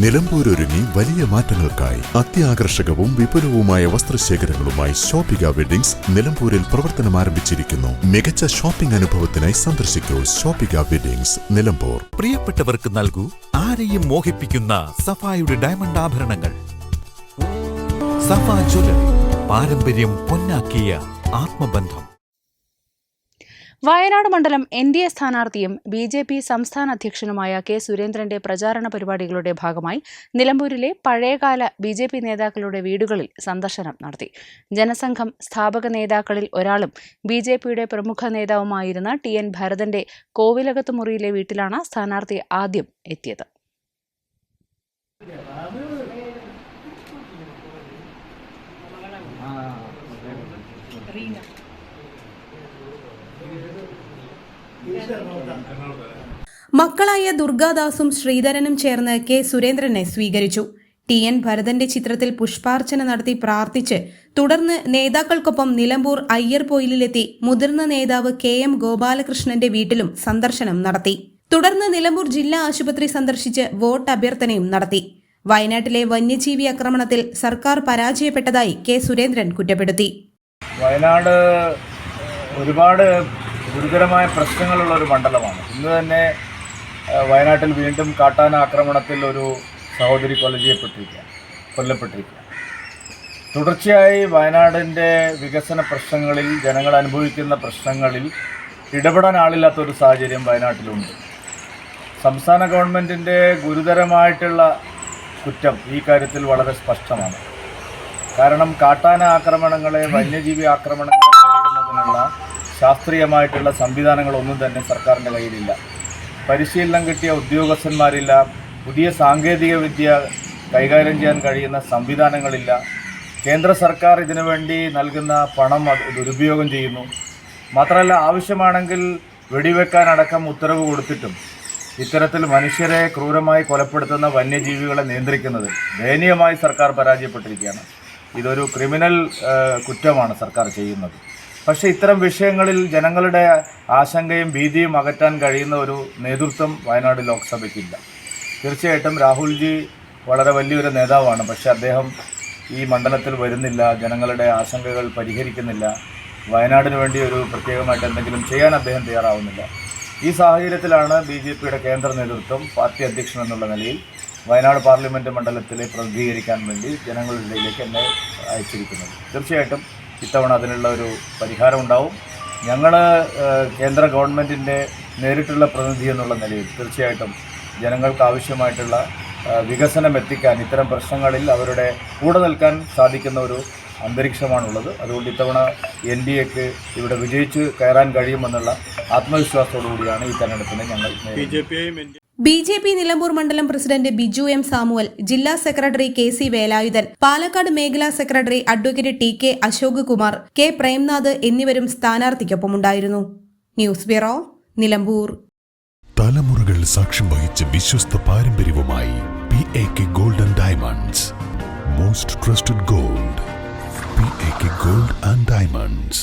നിലമ്പൂരൊരുങ്ങി വലിയ മാറ്റങ്ങൾക്കായി അത്യാകർഷകവും വിപുലവുമായ വസ്ത്രശേഖരങ്ങളുമായി ഷോപ്പിക വെഡിങ്സ് നിലമ്പൂരിൽ പ്രവർത്തനം ആരംഭിച്ചിരിക്കുന്നു. മികച്ച ഷോപ്പിംഗ് അനുഭവത്തിനായി സന്ദർശിക്കൂ ഷോപ്പിക വെഡിങ്സ് നിലമ്പൂർ. പ്രിയപ്പെട്ടവർക്ക് നൽകൂ ആരെയും മോഹിപ്പിക്കുന്ന സഫായുടെ ഡയമണ്ട് ആഭരണങ്ങൾ. സഫ ജ്വല്ലറി പാരമ്പര്യം പൊന്നാക്കിയ ആത്മബന്ധം. വയനാട് മണ്ഡലം എൻ ഡി എ സ്ഥാനാർത്ഥിയും ബി ജെ പി സംസ്ഥാന അധ്യക്ഷനുമായ കെ സുരേന്ദ്രന്റെ പ്രചാരണ പരിപാടികളുടെ ഭാഗമായി നിലമ്പൂരിലെ പഴയകാല ബി ജെ പി നേതാക്കളുടെ വീടുകളിൽ സന്ദർശനം നടത്തി. ജനസംഘം സ്ഥാപക നേതാക്കളിൽ ഒരാളും ബി ജെ പിയുടെ പ്രമുഖ നേതാവുമായിരുന്ന ടി എൻ ഭരതന്റെ കോവിലകത്ത് മുറിയിലെ വീട്ടിലാണ് സ്ഥാനാർത്ഥി ആദ്യം എത്തിയത്. മക്കളായ ദുർഗാദാസും ശ്രീധരനും ചേർന്ന് കെ സുരേന്ദ്രനെ സ്വീകരിച്ചു. ടി എൻ ഭരതന്റെ ചിത്രത്തിൽ പുഷ്പാർച്ചന നടത്തി പ്രാർത്ഥിച്ച് തുടർന്ന് നേതാക്കൾക്കൊപ്പം നിലമ്പൂർ അയ്യർ പൊയിലിലെത്തി മുതിർന്ന നേതാവ് കെ എം ഗോപാലകൃഷ്ണന്റെ വീട്ടിലും സന്ദർശനം നടത്തി. തുടർന്ന് നിലമ്പൂർ ജില്ലാ ആശുപത്രി സന്ദർശിച്ച് വോട്ട് അഭ്യർത്ഥനയും നടത്തി. വയനാട്ടിലെ വന്യജീവി ആക്രമണത്തിൽ സർക്കാർ പരാജയപ്പെട്ടതായി കെ സുരേന്ദ്രൻ കുറ്റപ്പെടുത്തി. വയനാട് ഒരുപാട് ഗുരുതരമായ പ്രശ്നങ്ങളുള്ള ഒരു മണ്ഡലമാണ്. ഇന്ന് തന്നെ വയനാട്ടിൽ വീണ്ടും കാട്ടാന ആക്രമണത്തിൽ ഒരു സഹോദരി കൊല ചെയ്യപ്പെട്ടിരിക്കുക കൊല്ലപ്പെട്ടിരിക്കുക തുടർച്ചയായി വയനാടിന്റെ വികസന പ്രശ്നങ്ങളിൽ ജനങ്ങൾ അനുഭവിക്കുന്ന പ്രശ്നങ്ങളിൽ ഇടപെടാൻ ആളില്ലാത്ത ഒരു സാഹചര്യം വയനാട്ടിലുണ്ട്. സംസ്ഥാന ഗവൺമെന്റിന്റെ ഗുരുതരമായിട്ടുള്ള കുറ്റം ഈ കാര്യത്തിൽ വളരെ സ്പഷ്ടമാണ്. കാരണം കാട്ടാന ആക്രമണങ്ങളെ വന്യജീവി ആക്രമണങ്ങളെ നേരിടുന്നതിനുള്ള ശാസ്ത്രീയമായിട്ടുള്ള സംവിധാനങ്ങളൊന്നും തന്നെ സർക്കാരിന്റെ കയ്യിലില്ല. പരിശീലനം കിട്ടിയ ഉദ്യോഗസ്ഥന്മാരില്ല പുതിയ സാങ്കേതിക വിദ്യ കൈകാര്യം ചെയ്യാൻ കഴിയുന്ന സംവിധാനങ്ങളില്ല. കേന്ദ്ര സർക്കാർ ഇതിനു വേണ്ടി നൽകുന്ന പണം ദുരുപയോഗം ചെയ്യുന്നു. മാത്രമല്ല ആവശ്യമാണെങ്കിൽ വെടിവെക്കാനടക്കം ഉത്തരവ് കൊടുത്തിട്ടും ഇത്തരത്തിൽ മനുഷ്യരെ ക്രൂരമായി കൊലപ്പെടുത്തുന്ന വന്യജീവികളെ നിയന്ത്രിക്കുന്നത് ദയനീയമായി സർക്കാർ പരാജയപ്പെട്ടിരിക്കുകയാണ്. ഇതൊരു ക്രിമിനൽ കുറ്റമാണ് സർക്കാർ ചെയ്യുന്നത്. പക്ഷേ ഇത്തരം വിഷയങ്ങളിൽ ജനങ്ങളുടെ ആശങ്കയും ഭീതിയും അകറ്റാൻ കഴിയുന്ന ഒരു നേതൃത്വം വയനാട് ലോക്സഭയ്ക്കില്ല. തീർച്ചയായിട്ടും രാഹുൽജി വളരെ വലിയൊരു നേതാവാണ്. പക്ഷേ അദ്ദേഹം ഈ മണ്ഡലത്തിൽ വരുന്നില്ല ജനങ്ങളുടെ ആശങ്കകൾ പരിഹരിക്കുന്നില്ല. വയനാടിന് വേണ്ടി ഒരു പ്രത്യേകമായിട്ട് എന്തെങ്കിലും ചെയ്യാൻ അദ്ദേഹം തയ്യാറാവുന്നില്ല. ഈ സാഹചര്യത്തിലാണ് ബി ജെ പിയുടെ കേന്ദ്ര നേതൃത്വം പാർട്ടി അധ്യക്ഷൻ എന്നുള്ള നിലയിൽ വയനാട് പാർലമെന്റ് മണ്ഡലത്തിലെ പ്രതിനിധീകരിക്കാൻ വേണ്ടി ജനങ്ങളുടെ ഇടയിലേക്ക് എന്നെ അയച്ചിരിക്കുന്നത്. തീർച്ചയായിട്ടും ഇത്തവണ അതിനുള്ള ഒരു പരിഹാരം ഉണ്ടാവും ഞങ്ങൾ കേന്ദ്ര ഗവൺമെന്റിന്റെ നേരിട്ടുള്ള പ്രതിനിധി എന്നുള്ള നിലയിൽ തീർച്ചയായിട്ടും ജനങ്ങൾക്ക് ആവശ്യമായിട്ടുള്ള വികസനം എത്തിക്കാൻ ഇത്തരം പ്രശ്നങ്ങളിൽ അവരുടെ കൂടെ നിൽക്കാൻ സാധിക്കുന്ന ഒരു അന്തരീക്ഷമാണുള്ളത് അതുകൊണ്ട് ഇത്തവണ എൻ ഡി എക്ക് ഇവിടെ വിജയിച്ച് കയറാൻ കഴിയുമെന്നുള്ള ആത്മവിശ്വാസത്തോടു കൂടിയാണ് ഈ തെരഞ്ഞെടുപ്പിനെ ഞങ്ങൾ നേരിടുന്നത്. ബി ജെ പി നിലമ്പൂർ മണ്ഡലം പ്രസിഡന്റ് ബിജു എം സാമുവൽ ജില്ലാ secretary K C Velayudhan Palakkad മേഖലാ secretary advocate T K Ashok Kumar K Premnath എന്നിവരും സ്ഥാനാർത്ഥിക്കൊപ്പമുണ്ടായിരുന്നു. News bureau Nilambur. തലമുറകൾ സാക്ഷ്യം വഹിച്ച വിശ്വസ്ത പാരമ്പര്യവുമായി P A K golden diamonds most trusted gold P A K gold and diamonds